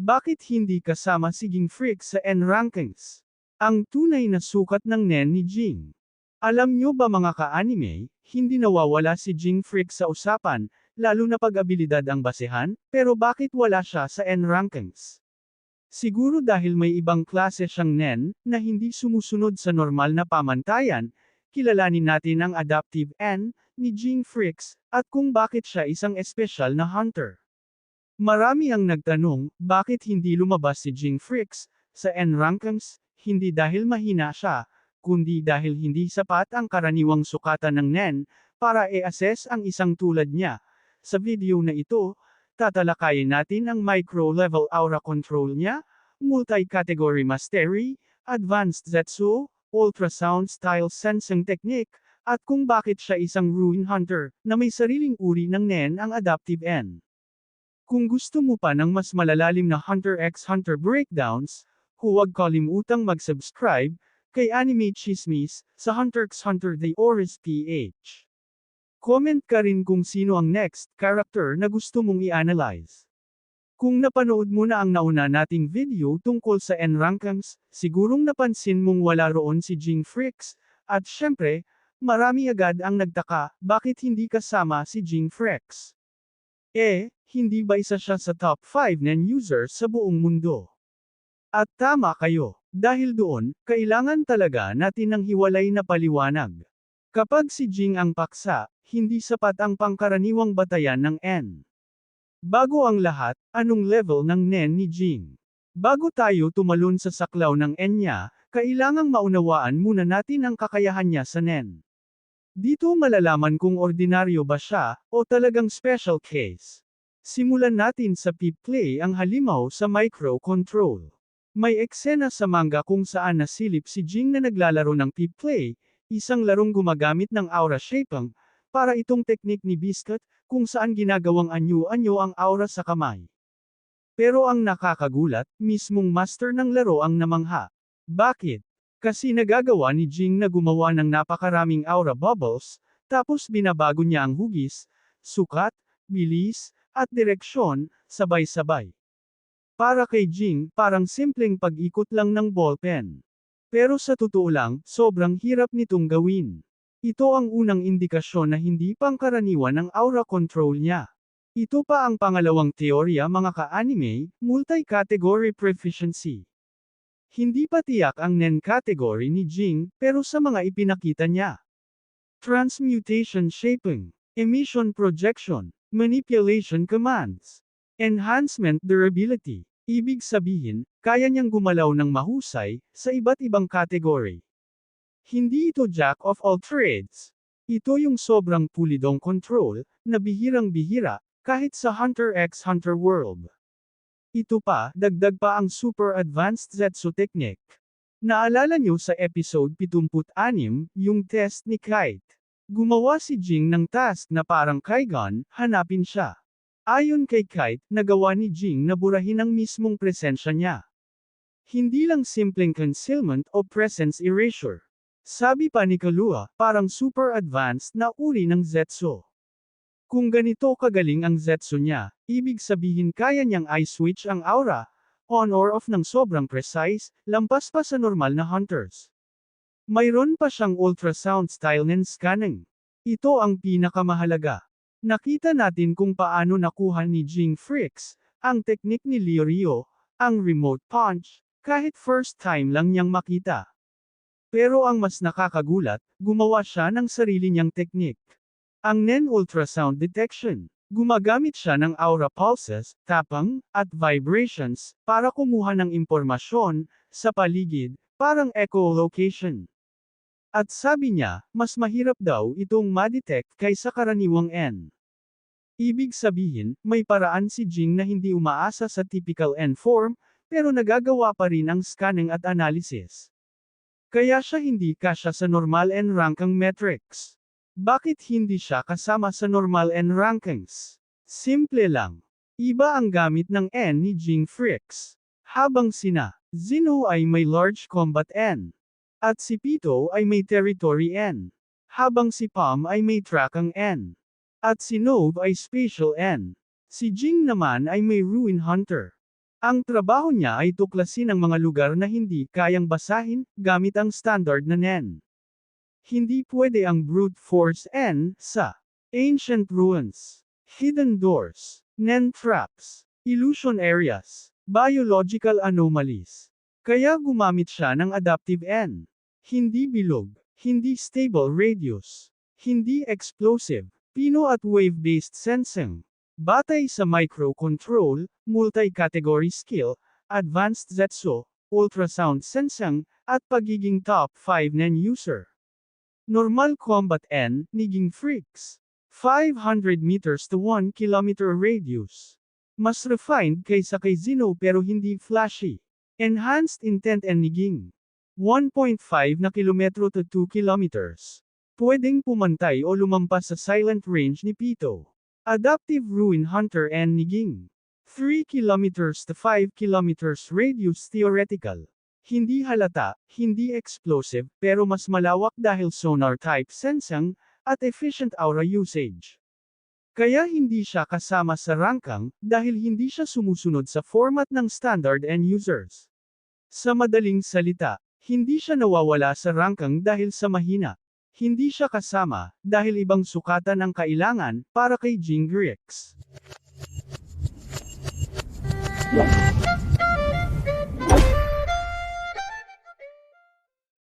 Bakit hindi kasama si Ging Freak sa N rankings? Ang tunay na sukat ng Nen ni Jing. Alam nyo ba mga ka-anime, hindi nawawala si Jing Freak sa usapan, lalo na pag abilidad ang basehan, pero bakit wala siya sa N rankings? Siguro dahil may ibang klase siyang Nen, na hindi sumusunod sa normal na pamantayan, kilalanin natin ang adaptive N, ni Jing Freaks, at kung bakit siya isang espesyal na hunter. Marami ang nagtanong, bakit hindi lumabas si Jing Freaks, sa N rankings, hindi dahil mahina siya, kundi dahil hindi sapat ang karaniwang sukatan ng NEN, para i-assess ang isang tulad niya. Sa video na ito, tatalakayin natin ang micro-level aura control niya, multi-category mastery, advanced Zetsu, ultrasound style sensing technique, at kung bakit siya isang ruin hunter, na may sariling uri ng NEN ang adaptive N. Kung gusto mo pa ng mas malalalim na Hunter x Hunter breakdowns, huwag kalimutang mag-subscribe, kay Anime Chismis, sa Hunter x Hunter The Oris PH. Comment ka rin kung sino ang next character na gusto mong i-analyze. Kung napanood mo na ang nauna nating video tungkol sa N rankings, sigurong napansin mong wala roon si Jing Freaks, at syempre, marami agad ang nagtaka, bakit hindi kasama si Jing Freaks? Eh, hindi ba isa siya sa top 5 NEN users sa buong mundo? At tama kayo, dahil doon, kailangan talaga natin ng hiwalay na paliwanag. Kapag si Jing ang paksa, hindi sapat ang pangkaraniwang batayan ng N. Bago ang lahat, anong level ng NEN ni Jing? Bago tayo tumalon sa saklaw ng N niya, kailangang maunawaan muna natin ang kakayahan niya sa NEN. Dito malalaman kung ordinaryo ba siya, o talagang special case. Simulan natin sa pip play ang halimaw sa micro-control. May eksena sa manga kung saan nasilip si Jing na naglalaro ng pip play, isang larong gumagamit ng aura shaping, para itong teknik ni Biscuit, kung saan ginagawang anyo-anyo ang aura sa kamay. Pero ang nakakagulat, mismong master ng laro ang namangha. Bakit? Kasi nagagawa ni Jing na gumawa ng napakaraming aura bubbles, tapos binabago niya ang hugis, sukat, bilis, at direksyon, sabay-sabay. Para kay Jing, parang simpleng pag-ikot lang ng ballpen. Pero sa totoo lang, sobrang hirap nitong gawin. Ito ang unang indikasyon na hindi pangkaraniwan ang aura control niya. Ito pa ang pangalawang teorya mga ka-anime, multi-category proficiency. Hindi pa tiyak ang NEN category ni Jing, pero sa mga ipinakita niya. Transmutation shaping, emission projection, manipulation commands, enhancement durability. Ibig sabihin, kaya niyang gumalaw ng mahusay, sa iba't ibang category. Hindi ito jack of all trades. Ito yung sobrang pulidong control, na bihirang-bihira, kahit sa Hunter x Hunter world. Ito pa, dagdag pa ang super advanced Zetsu technique. Naalala nyo sa episode 76, yung test ni Kite. Gumawa si Jing ng task na parang Kaigon, hanapin siya. Ayon kay Kite, nagawa ni Jing na burahin ang mismong presensya niya. Hindi lang simpleng concealment o presence erasure. Sabi pa ni Kalua, parang super advanced na uri ng Zetsu. Kung ganito kagaling ang Zetsu niya, ibig sabihin kaya niyang i-switch ang aura, on or off ng sobrang precise, lampas pa sa normal na hunters. Mayroon pa siyang ultrasound style ng scanning. Ito ang pinakamahalaga. Nakita natin kung paano nakuha ni Jing Freaks, ang teknik ni Lirio, ang remote punch, kahit first time lang niyang makita. Pero ang mas nakakagulat, gumawa siya ng sarili niyang teknik. Ang NEN ultrasound detection. Gumagamit siya ng aura pulses, tapang, at vibrations, para kumuha ng impormasyon, sa paligid, parang echolocation. At sabi niya, mas mahirap daw itong ma-detect kaysa karaniwang N. Ibig sabihin, may paraan si Jing na hindi umaasa sa typical N form, pero nagagawa pa rin ang scanning at analysis. Kaya siya hindi kasya sa normal N ranking metrics. Bakit hindi siya kasama sa normal N rankings? Simple lang. Iba ang gamit ng N ni Jing Freaks. Habang sina, Zeno ay may large combat N. At si Pito ay may territory N. Habang si Palm ay may trackang N. At si Nove ay spatial N. Si Jing naman ay may ruin hunter. Ang trabaho niya ay tuklasin ang mga lugar na hindi kayang basahin gamit ang standard na NEN. Hindi pwede ang brute force N sa ancient ruins, hidden doors, NEN traps, illusion areas, biological anomalies. Kaya gumamit siya ng adaptive N. Hindi bilog, hindi stable radius, hindi explosive, pino at wave-based sensing. Batay sa microcontrol, multi-category skill, advanced Zetso, ultrasound sensing, at pagiging top 5 NEN user. Normal combat N, niging freaks. 500 meters to 1 kilometer radius. Mas refined kaysa kay Zeno pero hindi flashy. Enhanced intent and niging. 1.5 na kilometro to 2 kilometers. Pwedeng pumantay o lumampas sa silent range ni Pito. Adaptive Ruin Hunter and Niging. 3 kilometers to 5 kilometers radius theoretical. Hindi halata, hindi explosive, pero mas malawak dahil sonar type sensing, at efficient aura usage. Kaya hindi siya kasama sa rangkang, dahil hindi siya sumusunod sa format ng standard end users. Sa madaling salita, hindi siya nawawala sa rangkang dahil sa mahina. Hindi siya kasama, dahil ibang sukatan ang kailangan, para kay Jingrix.